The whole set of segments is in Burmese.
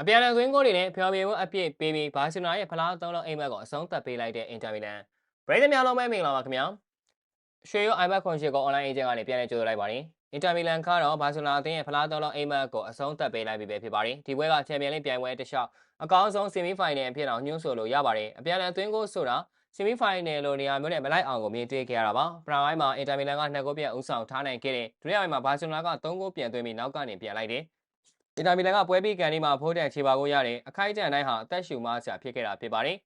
အပြန်အလှန်သွင်းဂိုးတွေနဲ့ဖျော်ဖြေမှုအပြည့်ပေးပြီးဘာစီလိုနာရဲ့ဖလားသုံးလုံးအိမ်မက်ကိုအဆုံးသတ်ပေးလိုက်တဲ့အင်တာမီလန်ပရိသတ်များလုံးပဲမင်္ဂလာပါခင်ဗျာရွှေရိုး iPad ခွန်ရှစ်ကို online agent ကနေပြန်လည်ကြိုဆိုလိုက်ပါတယ်အင်တာမီလန်ကတော့ဘာစီလိုနာအသင်းရဲ့ဖလားသုံးလုံးအိမ်မက်ကိုအဆုံးသတ်ပေးလိုက်ပြီပဲဖြစ်ပါတယ်ဒီပွဲကချန်ပီယံလိပြိုင်ပွဲတစ်လျှောက်အကောင်းဆုံးဆီမီဖိုင်နယ်အဖြစ်အောင်ညွှန်းဆိုလို့ရပါတယ်အပြန်အလှန်သွင်းဂိုးဆိုတာဆီမီဖိုင်နယ်လိုနေရာမျိုးနဲ့မလိုက်အောင်ကိုမြင်တွေ့ခဲ့ရတာပါပရာဝိုင်းမှာအင်တာမီလန်ကနှစ်ဂိုးပြန်ဦးဆောင်ထားနိုင်ခဲ့တဲ့ဒုတိယပိုင်းမှာဘာစီလိုနာကသုံးဂိုးပြန်သွင်းပြီးနောက်ကနေပြန်လိုက်တယ် အင်တာမီလန်ကပွဲပြီးကန်ဒီမှာဖိုးတန်ခြေပါကိုရတယ်အခိုက်အတန့်တိုင်းဟာအသက်ရှူမဆရာဖြစ်ခဲ့တာဖြစ်ပါတယ်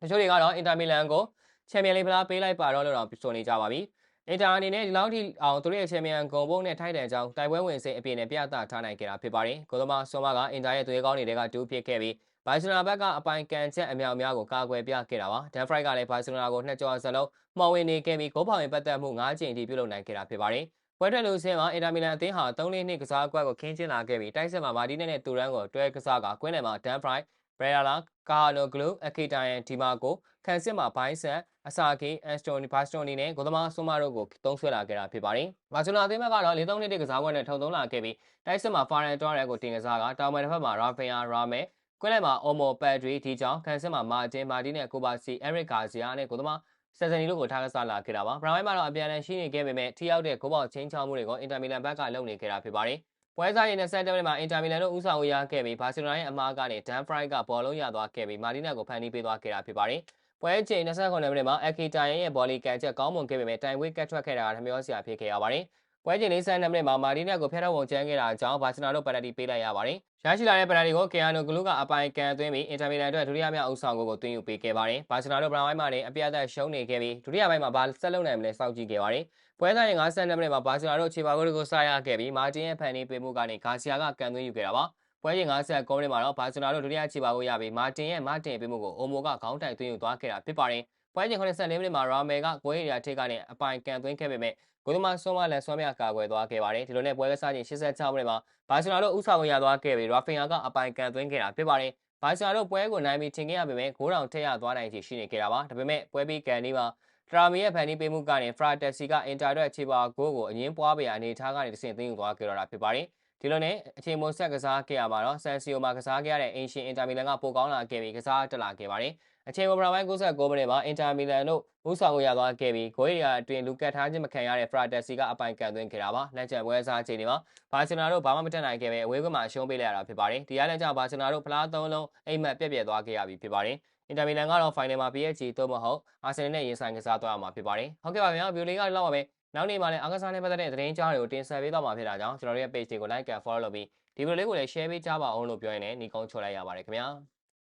တချို့တွေကတော့အင်တာမီလန်ကိုချန်ပီယံလိဖလားပေးလိုက်ပါတော့လို့တော့ဆိုနေကြပါပြီအင်တာအနေနဲ့ဒီလောက်ထိအောင်သူတို့ရဲ့ချန်ပီယံဂုံဘုံနဲ့ထိုက်တန်ကြောင်းတိုက်ပွဲဝင်စိတ်အပြည့်နဲ့ပြသထားနိုင်ခဲ့တာဖြစ်ပါတယ်ကိုသမားဆွန်မကအင်တာရဲ့သွေးကောင်းတွေကတူးဖြစ်ခဲ့ပြီးဘာစီလိုနာဘက်ကအပိုင်ကန်ချက်အမြောက်အများကိုကာကွယ်ပြခဲ့တာပါဒန်ဖရိုက်ကလည်းဘာစီလိုနာကိုနှစ်ကြော်စလုံးမှောင်ဝင်နေခဲ့ပြီးဂိုးဖောင်ဝင်ပတ်သက်မှု၅ချိန်အထိပြုလုပ်နိုင်ခဲ့တာဖြစ်ပါတယ် ပွဲထွက်လို့ဆင်းမှာအင်တာမီလန်အသင်းဟာ3-2နှစ်ကစားကွက်ကိုခင်းကျင်းလာခဲ့ပြီးတိုက်စစ်မှာမာတီနဲ့တူရန်ကိုတွဲကစားကကွင်းလယ်မှာဒန်ဖရိုက်ဘရလာကာနိုဂလူအခီတိုင်ဒီမာကိုခန်စစ်မှာဘိုင်းဆက်အစာကီအက်စတိုနီဘာစတိုနီနဲ့ဂိုသမာဆိုမာတို့ကိုသုံးဆွဲလာခဲ့တာဖြစ်ပါတယ်။ဘာစီလိုနာအသင်းဘက်ကတော့၄၃နှစ်ကစားကွက်နဲ့ထုံသုံးလာခဲ့ပြီးတိုက်စစ်မှာဖာရန်တွားရဲကိုတင်ကစားကတောင်ပန်တစ်ဖက်မှာရာဖင်ယာရာမဲကွင်းလယ်မှာအိုမိုပက်ဒရီဒီကြောင့်ခန်စစ်မှာမာတင်မာတီနဲ့ကိုပါစီအရစ်ဂါဇီယာနဲ့ဂိုသမာ ဆယ်စနီတို့ကိုထားကစားလာခဲ့တာပါ။ဘရာဝိုင်းမှာတော့အပြန်အလှန်ရှိနေခဲ့ပေမဲ့ထိရောက်တဲ့ဂိုးပေါက်ချင်းချောင်းမှုတွေကိုအင်တာမီလန်ဘက်ကလုပ်နေခဲ့တာဖြစ်ပါတယ်။ပွဲစားရင်27မိနစ်မှာအင်တာမီလန်တို့ဦးဆောင်ရခဲ့ပြီးဘာစီလိုနာရဲ့အမားကနေဒန်ဖရိုက်ကဘောလုံးရသွားခဲ့ပြီးမာတီနက်ကိုဖန်တီးပေးသွားခဲ့တာဖြစ်ပါတယ်။ပွဲချိန်29မိနစ်မှာအခီတိုင်ရဲ့ဘောလီကန်ချက်ကောင်းမွန်ခဲ့ပေမဲ့တိုင်ဝစ်ကတ်ထွက်ခဲ့တာကထမျောစရာဖြစ်ခဲ့ရပါတယ်။ ပွဲချိန်42မိနစ်မှာမာတီနက်ကိုဖျက်ထုတ်ပုံကျန်းခဲ့တာကြောင့်ဘာစီလိုနာတို့ပယ်နယ်တီပေးလိုက်ရပါတယ်။ရရှိလာတဲ့ပယ်နယ်တီကိုကီယာနိုဂလူကအပိုင်ကန်သွင်းပြီးအင်တာမီလန်အတွက်ဒုတိယမြောက်အုပ်ဆောင်ကိုသွင်းယူပေးခဲ့ပါတယ်။ဘာစီလိုနာတို့ဘရာဝိုင်းမှာလည်းအပြတ်အသတ်ရှုံးနေခဲ့ပြီးဒုတိယပိုင်းမှာဘာဆက်လုပ်နိုင်မလဲစောင့်ကြည့်ခဲ့ပါတယ်။ပွဲတိုင်း52မိနစ်မှာဘာစီလိုနာတို့ခြေပါဂိုးတွေကိုစရခဲ့ပြီးမာတင်ရဲ့ဖန်နီးပေးမှုကနေဂါစီယာကကန်သွင်းယူခဲ့တာပါ။ပွဲချိန်59မိနစ်မှာတော့ဘာစီလိုနာတို့ဒုတိယခြေပါဂိုးရပြီးမာတင်ရဲ့မာတင်ပေးမှုကိုအိုမိုကခေါင်းတိုင်သွင်းယူသွားခဲ့တာဖြစ်ပါတယ်။ ပွဲချိန်84မိနစ်မှာရာမယ်ကဂိုးအေရီယာထိပ်ကနေအပိုင်ကန်သွင်းခဲ့ပေမဲ့ဂိုသမာဆွန်မလန်ဆွမ်းမြကာကွယ်သွားခဲ့ပါတယ်ဒီလိုနဲ့ပွဲကစားချိန်86မိနစ်မှာဘာစီလိုနာတို့ဥဆောင်ရသွားခဲ့ပြီးရာဖင်ယာကအပိုင်ကန်သွင်းခဲ့တာဖြစ်ပါတယ်ဘာစီလိုနာတို့ပွဲကိုနိုင်ပြီးထင်ခဲ့ရပေမဲ့ဂိုးတောင်ထက်ရသွားနိုင်ချေရှိနေခဲ့တာပါဒါပေမဲ့ပွဲပြီးကန်ဒီမှာတရာမီရဲ့ဖန်နီးပေးမှုကနေဖရာတက်စီကအင်တာရက်ခြေပါဂိုးကိုအငင်းပွားပေအနေထားကနေတဆင့်သိမ်းယူသွားခဲ့တော့တာဖြစ်ပါတယ် ဒီလိုနဲ့အချိန်မွန်ဆက်ကစားခဲ့ရမှာတော့ဆန်စီယိုမှာကစားခဲ့ရတဲ့အင်ရှင်အင်တာမီလန်ကပိုကောင်းလာခဲ့ပြီးကစားတက်လာခဲ့ပါတယ်အချိန်ပေါ်ပရာပိုင်း69မိနစ်မှာအင်တာမီလန်တို့ဦးဆောင်ကိုရသွားခဲ့ပြီးဂိုးရီယာအတွင်လူကတ်ထားခြင်းမခံရတဲ့ဖရာတက်စီကအပိုင်ကန်သွင်းခဲ့တာပါလက်ချက်ပွဲစားချိန်တွေမှာဘာစီလိုနာတို့ဘာမှမတက်နိုင်ခဲ့ပဲအဝေးကွင်းမှာရှုံးပေးလိုက်ရတာဖြစ်ပါတယ်ဒီအားလည်းကြောင့်ဘာစီလိုနာတို့ဖလားသုံးလုံးအိမ်မက်ပြက်ပြက်သွားခဲ့ရပြီဖြစ်ပါတယ်အင်တာမီလန်ကတော့ဖိုင်နယ်မှာ PSG သို့မဟုတ်အာဆင်နယ်နဲ့ရင်ဆိုင်ကစားသွားရမှာဖြစ်ပါတယ်ဟုတ်ကဲ့ပါဗျာဗီဒီယိုလေးကလောက်ပါပဲ နောက်နေ့မှလည်းအားကစားနဲ့ပတ်သက်တဲ့သတင်းကြားတွေကိုတင်ဆက်ပေးသွားမှာဖြစ်တာကြောင့်ကျွန်တော်တို့ရဲ့ page တွေကို like and follow လုပ်ပြီးဒီဗီဒီယိုလေးကိုလည်း share ပေးကြပါအောင်လို့ပြောရင်းနဲ့ညီကုန်းချိုလိုက်ရပါတယ်ခင်ဗျာ